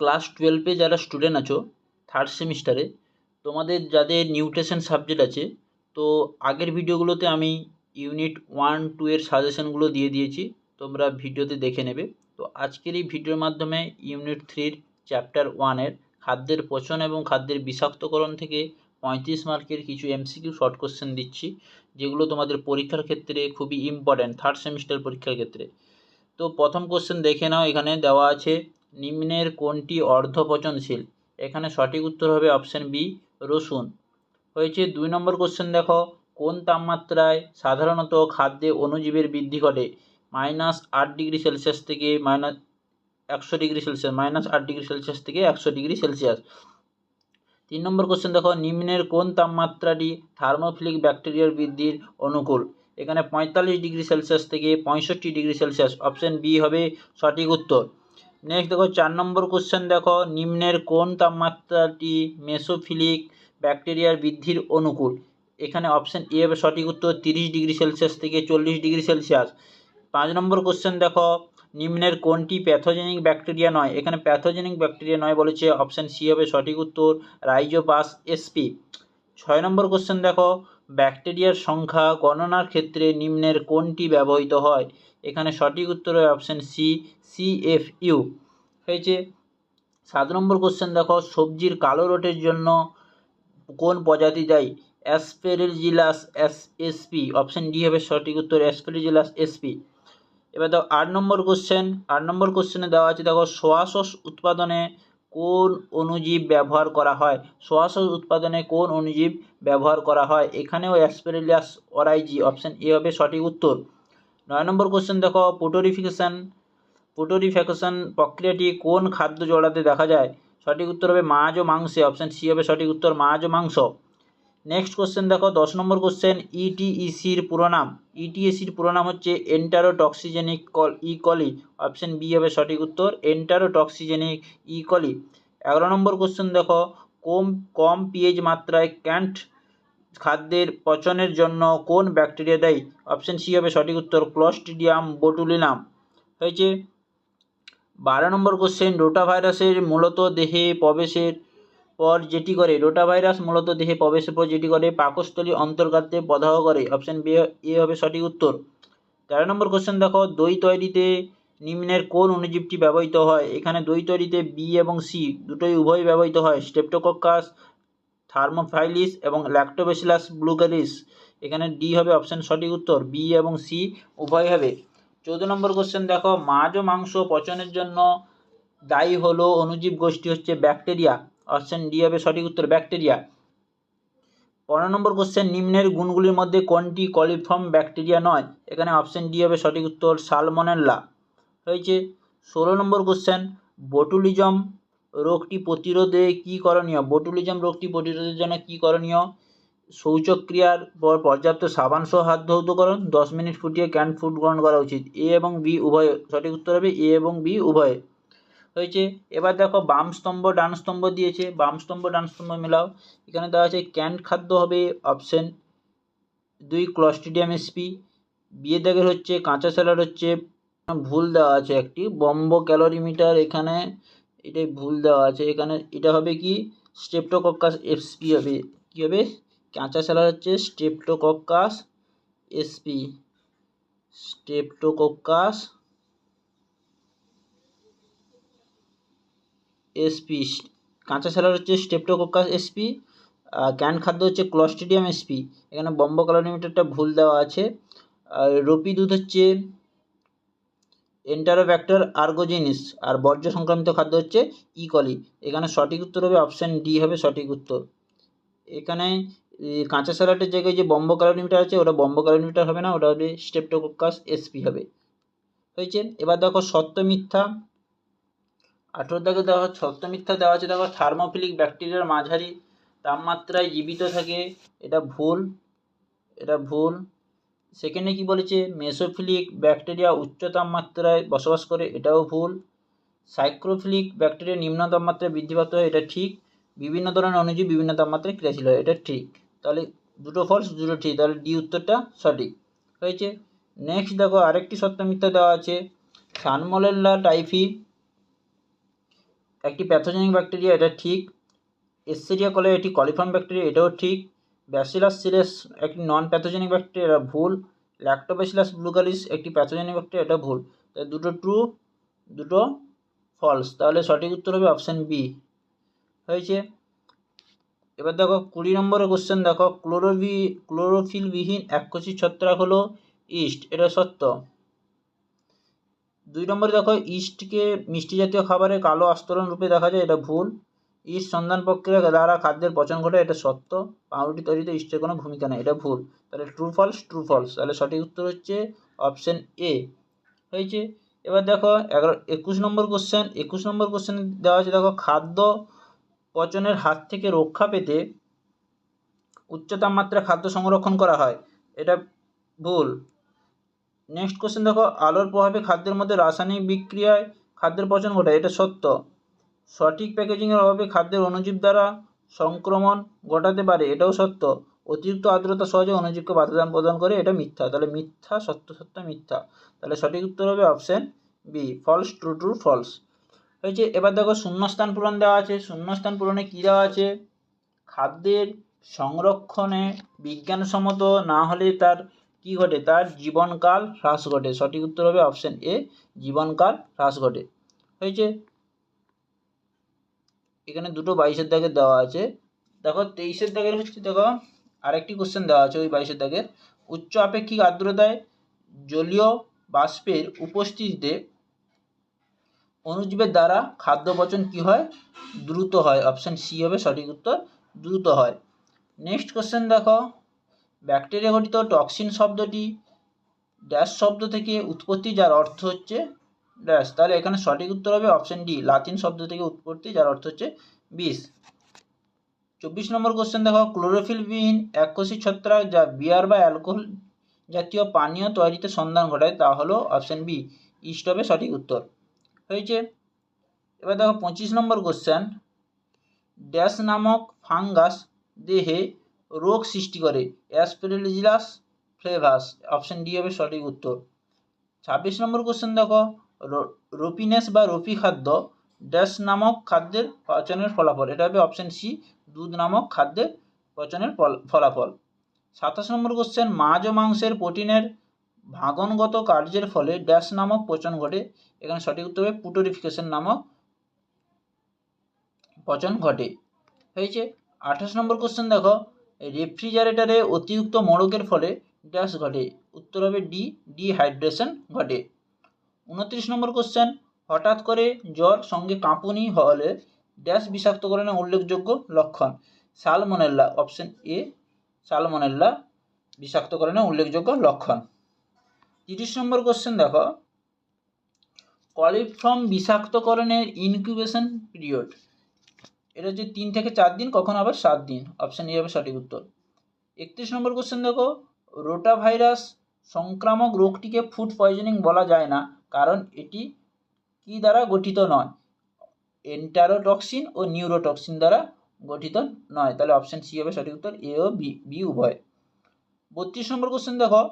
Class টুয়েলভে যারা student আছো থার্ড সেমিস্টারে তোমাদের যাদের নিউট্রিশন সাবজেক্ট আছে, তো আগের ভিডিওগুলোতে আমি ইউনিট ওয়ান টু এর সাজেশনগুলো দিয়ে দিয়েছি, তোমরা ভিডিওতে দেখে নেবে। তো আজকের এই ভিডিওর মাধ্যমে ইউনিট থ্রির চ্যাপ্টার ওয়ানের খাদ্যের পচন এবং খাদ্যের বিষাক্তকরণ থেকে পঁয়ত্রিশ মার্কের কিছু এমসিকিউ শর্ট কোশ্চেন দিচ্ছি, যেগুলো তোমাদের পরীক্ষার ক্ষেত্রে খুবই ইম্পর্ট্যান্ট থার্ড সেমিস্টার পরীক্ষার ক্ষেত্রে। তো প্রথম কোশ্চেন দেখে নাও, এখানে দেওয়া আছে নিম্নের কোনটি অর্ধপচনশীল? এখানে সঠিক উত্তর হবে অপশান বি, রসুন। হয়েছে দুই নম্বর কোশ্চেন দেখো। কোন তাপমাত্রায় সাধারণত খাদ্যে অণুজীবের বৃদ্ধি ঘটে? মাইনাস আট ডিগ্রি সেলসিয়াস থেকে মাইনাস একশো ডিগ্রি সেলসিয়াস, মাইনাস আট ডিগ্রি সেলসিয়াস থেকে একশো ডিগ্রি সেলসিয়াস। তিন নম্বর কোশ্চেন দেখো। নিম্নের কোন তাপমাত্রাটি থার্মোফিলিক ব্যাকটেরিয়ার বৃদ্ধির অনুকূল? এখানে পঁয়তাল্লিশ ডিগ্রি সেলসিয়াস থেকে পঁয়ষট্টি ডিগ্রি সেলসিয়াস। অপশান বি হবে সঠিক উত্তর। নেক্সট দেখো, চার নম্বর কোশ্চেন দেখো, নিম্নের কোন তাপমাত্রাটি মেসোফিলিক ব্যাকটেরিয়ার বৃদ্ধির অনুকূল? এখানে অপশান এ হবে সঠিক উত্তর, তিরিশ ডিগ্রি সেলসিয়াস থেকে চল্লিশ ডিগ্রি সেলসিয়াস পাঁচ নম্বর কোশ্চেন দেখো, নিম্নের কোনটি প্যাথোজেনিক ব্যাকটেরিয়া নয়? এখানে প্যাথোজেনিক ব্যাকটেরিয়া নয় বলেছে অপশান সি হবে সঠিক উত্তর রাইজোপাস এসপি ছয় নম্বর কোশ্চেন দেখো ব্যাকটেরিয়ার সংখ্যা গণনার ক্ষেত্রে নিম্নের কোনটি ব্যবহৃত হয়? এখানে সঠিক উত্তর হয় অপশান সি সিএফইউ হয়েছে, সাত নম্বর কোশ্চেন দেখো, সবজির কালো রোটের জন্য কোন প্রজাতি দায়ী? Aspergillus S SP option D হবে সঠিক উত্তর অ্যাসপেরিজিলাস এসপি এবার দেখো, আট নম্বর কোশ্চেন আট নম্বর কোশ্চেনে দেওয়া আছে, দেখো সোয়া সস উৎপাদনে কোন অণুজীব ব্যবহার করা হয়? সোয়া সস উৎপাদনে কোন অণুজীব ব্যবহার করা হয়? এখানেও অ্যাসপেরিলিয়াস অরাইজি অপশান এ হবে সঠিক উত্তর। নয় নম্বর কোশ্চেন দেখো পোটোরিফিকেশান পোটোরিফিকেশন প্রক্রিয়াটি কোন খাদ্য জড়াতে দেখা যায়? সঠিক উত্তর হবে মাছ ও মাংসে। অপশান সি হবে সঠিক উত্তর, মাছ ও মাংস। নেক্সট কোশ্চেন দেখো, দশ নম্বর কোশ্চেন ইটিইসির পুরো নাম। ইটিএসির পুরো নাম হচ্ছে এন্টারোটক্সিজেনিক কল ই কলি অপশান বি হবে সঠিক উত্তর এন্টারোটক্সিজেনিক ই কলি এগারো নম্বর কোশ্চেন দেখো, কম কম পিএইচ মাত্রায় ক্যান্ট খাদ্যের পচনের জন্য কোন ব্যাকটেরিয়া দেয়? অপশান সি হবে সঠিক উত্তর ক্লস্টিডিয়াম বোটুলিনাম হয়েছে, বারো নম্বর কোশ্চেন রোটা ভাইরাসের মূলত দেহে প্রবেশের পর যেটি করে রোটা ভাইরাস মূলত দেহে প্রবেশের পর যেটি করে, পাকস্থলী অন্তর্গাতে প্রদাহ করে। অপশান বি, এ হবে সঠিক উত্তর। তেরো নম্বর কোশ্চেন দেখো, দই তৈরিতে নিম্নের কোন অণুজীবটি ব্যবহৃত হয়? এখানে দই তৈরিতে বি এবং সি দুটোই উভয় ব্যবহৃত হয়। স্টেপটোকক্কাস থার্মোফাইলিস এবং ল্যাক্টোবেসিলাস ব্লুকারিস এখানে ডি হবে অপশান সঠিক উত্তর বি এবং সি উভয় হবে। চৌদ্দ নম্বর কোশ্চেন দেখো, মাছ ও মাংস পচনের জন্য দায়ী হলো অনুজীব গোষ্ঠী হচ্ছে ব্যাকটেরিয়া অপশান ডি হবে সঠিক উত্তর ব্যাকটেরিয়া পনেরো নম্বর কোশ্চেন নিম্নের গুণগুলির মধ্যে কোনটি কলিফর্ম ব্যাকটেরিয়া নয়? এখানে অপশান ডি হবে সঠিক উত্তর সালমনেল্লা হয়েছে। ষোলো নম্বর কোশ্চেন বোটুলিজম রোগটি প্রতিরোধে কী করণীয়? বোটুলিজম রোগটি প্রতিরোধের জন্য কী করণীয়? শৌচক্রিয়ার পর পর্যাপ্ত সাবান সহ হাত ধৌতকরণ দশ মিনিট ফুটিয়ে ক্যান ফুড গ্রহণ করা উচিত। এ এবং বি উভয়। সঠিক উত্তর হবে এ এবং বি উভয়। হয়েছে। এবার দেখো, বাম স্তম্ভ, ডান স্তম্ভ দিয়েছে। বাম স্তম্ভ, ডান স্তম্ভ মেলাও। এখানে দেওয়া আছে ক্যান্ড খাদ্য হবে অপশন দুই ক্লস্টিডিয়াম এসপি বিয়ে দাগের হচ্ছে কাঁচা স্যালাড হচ্ছে। ভুল দেওয়া আছে একটি। বম্ব ক্যালোরিমিটার এখানে এটাই ভুল দেওয়া আছে। এখানে এটা হবে কি? স্টেপটোকক্কাস এসপি হবে। কী হবে? কাঁচা স্যালাড হচ্ছে স্টেপটোকক্কাস এসপি স্টেপটোকক্কাস এসপি কাঁচা স্যালাড হচ্ছে স্টেপটোকক্কাস এসপি ক্যান খাদ্য হচ্ছে ক্লস্টিডিয়াম এসপি এখানে বম্ব ক্যালোরিমিটারটা ভুল দেওয়া আছে। আর রপি দুধ হচ্ছে এন্টারোব্যাক্টার আর্গোজিনিস আর বর্জ্য সংক্রামিত খাদ্য হচ্ছে ইকলি এখানে সঠিক উত্তর হবে অপশান ডি হবে সঠিক উত্তর। এখানে কাঁচা স্যালাডের জায়গায় যে বম্ব ক্যালোরিমিটার আছে, ওটা বম্ব ক্যালোরিমিটার হবে না, ওটা হবে স্টেপটোকক্কাস এসপি হবে। হয়েছে? এবার দেখো সত্য মিথ্যা। আঠেরো দাগে দেওয়া সত্য মিথ্যা দেওয়া আছে দেখো থার্মোফিলিক ব্যাকটেরিয়ার মাঝারি তাপমাত্রায় জীবিত থাকে, এটা ভুল এটা ভুল। সেকেন্ডে কি বলেছে? মেসোফিলিক ব্যাকটেরিয়া উচ্চ তাপমাত্রায় বসবাস করে, এটাও ভুল। সাইক্রোফিলিক ব্যাকটেরিয়া নিম্ন তাপমাত্রায় বৃদ্ধিপাত হয়, এটা ঠিক। বিভিন্ন ধরনের অণুজীব বিভিন্ন তাপমাত্রায় ক্রিয়াশীল হয়, এটা ঠিক। তাহলে দুটো ফলস দুটো ঠিক। তাহলে ডি উত্তরটা সঠিক। হয়েছে। নেক্সট দেখো, আরেকটি সত্য মিথ্যা দেওয়া আছে। সানমোলেল্লা টাইফি, একটি প্যাথোজেনিক ব্যাকটেরিয়া, এটা ঠিক। এসেরিয়া কলে এটি কলিফর্ম ব্যাকটেরিয়া এটাও ঠিক। ব্যাসিলাস সিরেস একটি নন প্যাথোজেনিক ব্যাকটেরিয়া ভুল। ল্যাক্টোব্যাসিলাস ব্লুগালিস একটি প্যাথোজেনিক ব্যাকটেরিয়া এটা ভুল। তাই দুটো ট্রু দুটো ফলস তাহলে সঠিক উত্তর হবে অপশান বি হয়েছে। এবার দেখো, কুড়ি নম্বরের কোশ্চেন দেখো। ক্লোরোভি ক্লোরোফিলবিহীন এককোষী ছত্রাক হলো ইস্ট। এটা সত্য। দুই নম্বরে দেখো, ইস্টকে মিষ্টি জাতীয় খাবারে কালো আস্তরণ রূপে দেখা যায়, এটা ভুল। ইস্ট সন্ধান প্রক্রিয়া দ্বারা খাদ্যের পচন ঘটে, এটা সত্য। পাউরুটি তৈরিতে ইস্টের কোনো ভূমিকা নেই, এটা ভুল। তাহলে ট্রু ফলস ট্রু ফলস তাহলে সঠিক উত্তর হচ্ছে অপশান এ হয়েছে? এবার দেখো, এগারো, একুশ নম্বর কোশ্চেন একুশ নম্বর কোশ্চেন দেওয়া আছে, দেখো, খাদ্য পচনের হাত থেকে রক্ষা পেতে উচ্চ তাপমাত্রা খাদ্য সংরক্ষণ করা হয়। এটা ভুল। নেক্সট কোশ্চেন দেখো, আলোর প্রভাবে খাদ্যের মধ্যে রাসায়নিক বিক্রিয়ায় খাদ্যের পচন ঘটায়, এটা সত্য। সঠিক প্যাকেজিংয়ের অভাবে খাদ্যের অণুজীব দ্বারা সংক্রমণ ঘটাতে পারে, এটাও সত্য। অতিরিক্ত আর্দ্রতা সহজে অণুজীবকে বাধাদান প্রদান করে, এটা মিথ্যা। তাহলে মিথ্যা, সত্য সত্য, মিথ্যা। তাহলে সঠিক উত্তর হবে option B false true true false হয়েছে, এবার দেখো শূন্যস্থান পূরণ দেওয়া আছে। শূন্যস্থান পূরণে কী দেওয়া আছে? খাদ্যের সংরক্ষণে বিজ্ঞানসম্মত না হলে তার কী ঘটে? তার জীবনকাল হ্রাস ঘটে। সঠিক উত্তর হবে অপশান এ জীবনকাল হ্রাস ঘটে। হয়েছে এখানে দুটো বাইশের দাগের দেওয়া আছে। দেখো, তেইশের দাগের হচ্ছে দেখো, আরেকটি কোশ্চেন দেওয়া আছে ওই বাইশের দাগের। উচ্চ আপেক্ষিক আর্দ্রতায় জলীয় বাষ্পের উপস্থিতিতে অণুজীবের দ্বারা খাদ্য পচন কী হয়? দ্রুত হয়। অপশান সি হবে সঠিক উত্তর, দ্রুত হয়। নেক্সট কোশ্চেন দেখো ব্যাকটেরিয়া ঘটিত টক্সিন শব্দটি ড্যাশ শব্দ থেকে উৎপত্তি যার অর্থ হচ্ছে ড্যাশ তাহলে এখানে সঠিক উত্তর হবে অপশন ডি লাতিন শব্দ থেকে উৎপত্তি, যার অর্থ হচ্ছে বিষ। চব্বিশ নম্বর কোশ্চেন দেখো ক্লোরোফিলবিহীন এককোষী ছত্রাক যা বিয়ার বা অ্যালকোহল জাতীয় পানীয় তৈরিতে সন্ধান ঘটায়, তা হলো অপশন বি ইস্ট হবে সঠিক উত্তর। হয়েছে? এবার দেখো, পঁচিশ নম্বর কোশ্চেন ড্যাশ নামক ফাঙ্গাস দেহে রোগ সৃষ্টি করে অ্যাসপেরিজিলাস ফ্লেভাস অপশন ডি হবে সঠিক উত্তর। ছাব্বিশ নম্বর কোশ্চেন দেখো রোপিনেস বা রফি খাদ্য, ড্যাশ নামক খাদ্যের পচনের ফলাফল। এটা হবে অপশান সি দুধ নামক খাদ্যের পচনের ফলাফল। সাতাশ নম্বর কোশ্চেন মাছ ও মাংসের প্রোটিনের ভাগনগত কার্যের ফলে ড্যাশ নামক পচন ঘটে। এখানে সঠিক উত্তর হবে পুটোরিফিকেশন নামক পচন ঘটে। হয়েছে? আঠাশ নম্বর কোশ্চেন দেখো, রেফ্রিজারেটরে অতিরিক্ত মোড়কের ফলে ড্যাশ ঘটে। উত্তর হবে ডি ডিহাইড্রেশন ঘটে। উনত্রিশ নম্বর কোশ্চেন হঠাৎ করে জ্বর সঙ্গে কাঁপুনি হলে ড্যাশ বিষাক্তকরণের উল্লেখযোগ্য লক্ষণ। সালমোনেল্লা অপশন এ সালমোনেল্লা বিষাক্তকরণের উল্লেখযোগ্য লক্ষণ। তিরিশ নম্বর কোশ্চেন দেখো। কলিফর্ম বিষাক্তকরণের ইনকিউবেশন পিরিয়ড এটা হচ্ছে তিন থেকে চার দিন, কখনো আবার সাত দিন? অপশান এ হবে সঠিক উত্তর। একত্রিশ নম্বর কোশ্চেন দেখো। রোটা ভাইরাস সংক্রামক রোগটিকে ফুড পয়জনিং বলা যায় না। কারণ এটি কি দ্বারা গঠিত নয়? এন্টারোটক্সিন ও নিউরোটক্সিন দ্বারা গঠিত নয়। তাহলে অপশান সি হবে সঠিক উত্তর এ ও বি উভয়। বত্রিশ নম্বর কোশ্চেন দেখো।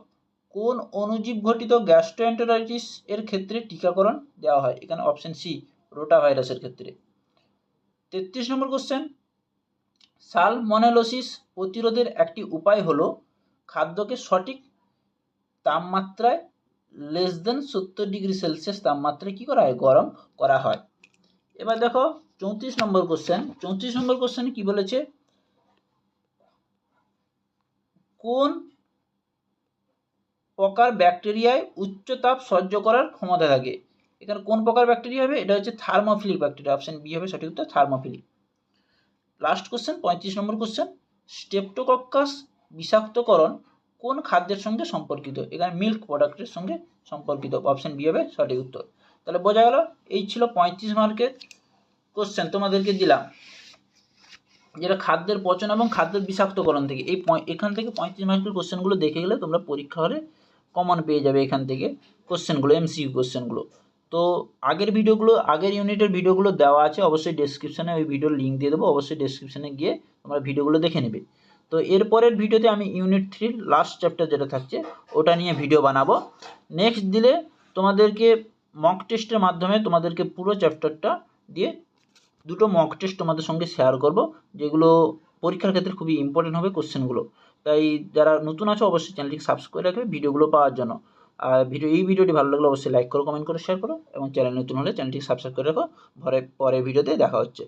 কোন অণুজীব ঘটিত গ্যাস্ট্রোএন্টারাইটিস এর ক্ষেত্রে টিকাকরণ দেওয়া হয়? এখানে অপশান সি রোটা ভাইরাসের ক্ষেত্রে। তেত্রিশ নম্বর কোশ্চেন সালমনেলোসিস প্রতিরোধের একটি উপায় হলো খাদ্যকে সঠিক তাপমাত্রায় লেস দেন সত্তর ডিগ্রি সেলসিয়াস তাপমাত্রায় কী করা হয়? গরম করা হয়। এবার দেখো, চৌত্রিশ নম্বর কোশ্চেন চৌত্রিশ নম্বর কোশ্চেনে কী বলেছে? কোন প্রকার ব্যাকটেরিয়ায় উচ্চ তাপ সহ্য করার ক্ষমতা থাকে? এখানে কোন প্রকার ব্যাকটেরিয়া হবে? এটা হচ্ছে থার্মোফিলিক ব্যাকটেরিয়া অপশান বি হবে সঠিক উত্তর থার্মোফিলিক লাস্ট কোশ্চেন পঁয়ত্রিশ নম্বর কোশ্চেন স্টেপটোকক্কাস বিষাক্তকরণ কোন খাদ্যের সঙ্গে সম্পর্কিত? এখানে মিল্ক প্রোডাক্টের সঙ্গে সম্পর্কিত। অপশন বি হবে সঠিক উত্তর। তাহলে বোঝা গেল, এই ছিল পঁয়ত্রিশ মার্কের কোশ্চেন তোমাদেরকে দিলাম। যেটা খাদ্যের পচন এবং খাদ্যের বিষাক্তকরণ থেকে, এই এখান থেকে পঁয়ত্রিশ মার্কের কোশ্চেনগুলো দেখে গেলে তোমরা পরীক্ষা হলে কমন পেয়ে যাবে এখান থেকে কোশ্চেনগুলো এমসিইউ কোশ্চেনগুলো তো আগের ভিডিওগুলো আগের ইউনিটের ভিডিওগুলো দেওয়া আছে, অবশ্যই ডেসক্রিপশানে ওই ভিডিওর লিঙ্ক দিয়ে দেবো। অবশ্যই ডেসক্রিপশানে গিয়ে তোমরা ভিডিওগুলো দেখে নেবে। তো এরপরের ভিডিওতে আমি ইউনিট থ্রির লাস্ট চ্যাপ্টার যেটা থাকছে, ওটা নিয়ে ভিডিও বানাবো। নেক্সট দিলে তোমাদেরকে মক টেস্টের মাধ্যমে তোমাদেরকে পুরো চ্যাপ্টারটা দিয়ে দুটো মক টেস্ট তোমাদের সঙ্গে শেয়ার করব, যেগুলো পরীক্ষার ক্ষেত্রে খুবই ইম্পর্টেন্ট হবে কোশ্চেনগুলো তাই যারা নতুন আছো, অবশ্যই চ্যানেলটিকে সাবস্ক্রাইব করে রাখবে ভিডিওগুলো পাওয়ার জন্য। আর ভিডিও এই ভিডিওটি ভালো লাগলে অবশ্যই লাইক করো কমেন্ট করো শেয়ার করো, এবং চ্যানেল নতুন হলে চ্যানেলটিকে সাবস্ক্রাইব করে রাখো। পরে পরের ভিডিওতে দেখা হচ্ছে।